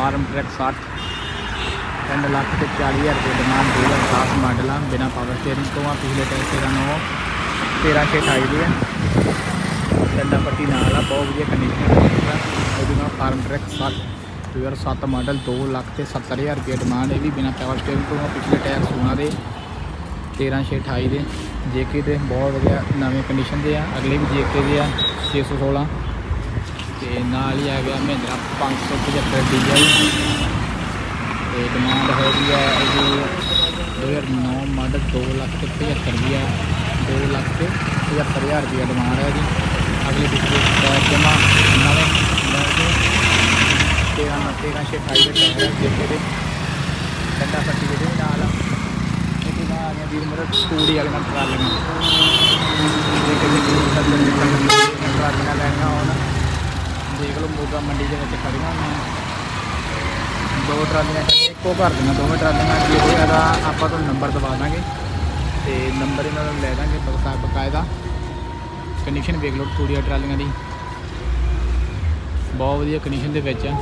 Farm track 60 ਤਿੰਨ ਲੱਖ ਤੇ 40000 ਰੁਪਏ ਡਿਮਾਂਡ 2010 ਮਾਡਲ ਆ ਬਿਨਾ ਪਾਵਰ ਸਟੀਅਰਿੰਗ ਤੋਂ ਆ, ਪਿਛਲੇ ਟਾਇਰ 13 9 13 ਛੇ 28 ਦੇ ਆ। ਡੰਡਾ ਪੱਟੀ ਨਾਲ ਆ, ਬਹੁਤ ਵਧੀਆ ਕੰਡੀਸ਼ਨ ਦਾ ਉਹਦੇ ਨਾਲ ਫਾਰਮ ਟਰੈਕ 60 2007 ਮਾਡਲ 2 ਲੱਖ ਤੇ 70000 ਰੁਪਏ ਡਿਮਾਂਡ ਇਹ ਵੀ ਬਿਨਾ ਪਾਵਰ ਸਟੀਅਰਿੰਗ ਤੋਂ ਆ, ਪਿਛਲੇ ਟਾਇਰ 16 ਦੇ 13 ਛੇ 28 ਦੇ। ਜੇਕੇ ਦੇ ਬਹੁਤ ਵਧੀਆ ਨਵੇਂ ਕੰਡੀਸ਼ਨ ਦੇ ਆ। ਅਗਲੇ ਵੀ ਜੇਕੇ ਦੇ ਆ 616 ਤੇ ਨਾਲ ਹੀ ਆ ਗਿਆ ਮਹਿੰਦਰਾ 575 ਡੀਜ਼ਲ। ਤੇ ਡਿਮਾਂਡ ਹੋ ਗਈ ਹੈ ਇਹਦੀ 2009 ਮਾਡਲ 2 ਲੱਖ ਤੇ 75 ਦੀ ਹੈ 2 ਲੱਖ ਤੇ 75000 ਰੁਪਏ ਡਿਮਾਂਡ ਹੈ ਜੀ। ਅਗਲੇ ਪਿਛਲੇ ਟਾਇਰ ਜਮਾ ਨਵੇਂ ਲੈ ਕੇ 13 13 ਛੇ 28 ਦੇ ਟਾਇਰ ਜੇਕੇ ਦੇ ਡੰਡਾ ਪੱਟੀ ਦੇ ਨਾਲ ਆ। ਇਹਦੇ ਨਾਲ ਆ ਗਿਆ ਵੀਰ ਮੇਰਾ ਟੂੜੀ ਵਾਲੇ ਨਾਲ ਟਰਾਲੀਆਂ। ਜੇ ਦੇ ਟਰਾਲੀਆਂ ਲੈਣੀਆਂ ਹੋਣ ਦੇਖ ਲਓ, ਮੋਗਾ ਮੰਡੀ ਦੇ ਵਿੱਚ ਖੜੀਆਂ ਹੋਈਆਂ ਦੋ ਟਰਾਲੀਆਂ ਇੱਕੋ ਘਰ ਦੀਆਂ ਦੋਵੇਂ ਟਰਾਲੀਆਂ ਜੇ ਇਹਦਾ ਆਪਾਂ ਤੁਹਾਨੂੰ ਨੰਬਰ ਦਵਾ ਦਾਂਗੇ। ਤੇ ਨੰਬਰ ਇਹਨਾਂ ਦਾ ਲੈ ਦਾਂਗੇ ਬਕਾ ਬਕਾਇਦਾ। ਕੰਡੀਸ਼ਨ ਵੇਖ ਲਓ ਟੂੜੀਆਂ ਟਰਾਲੀਆਂ ਦੀ। ਬਹੁਤ ਵਧੀਆ ਕੰਡੀਸ਼ਨ ਦੇ ਵਿੱਚ ਆ।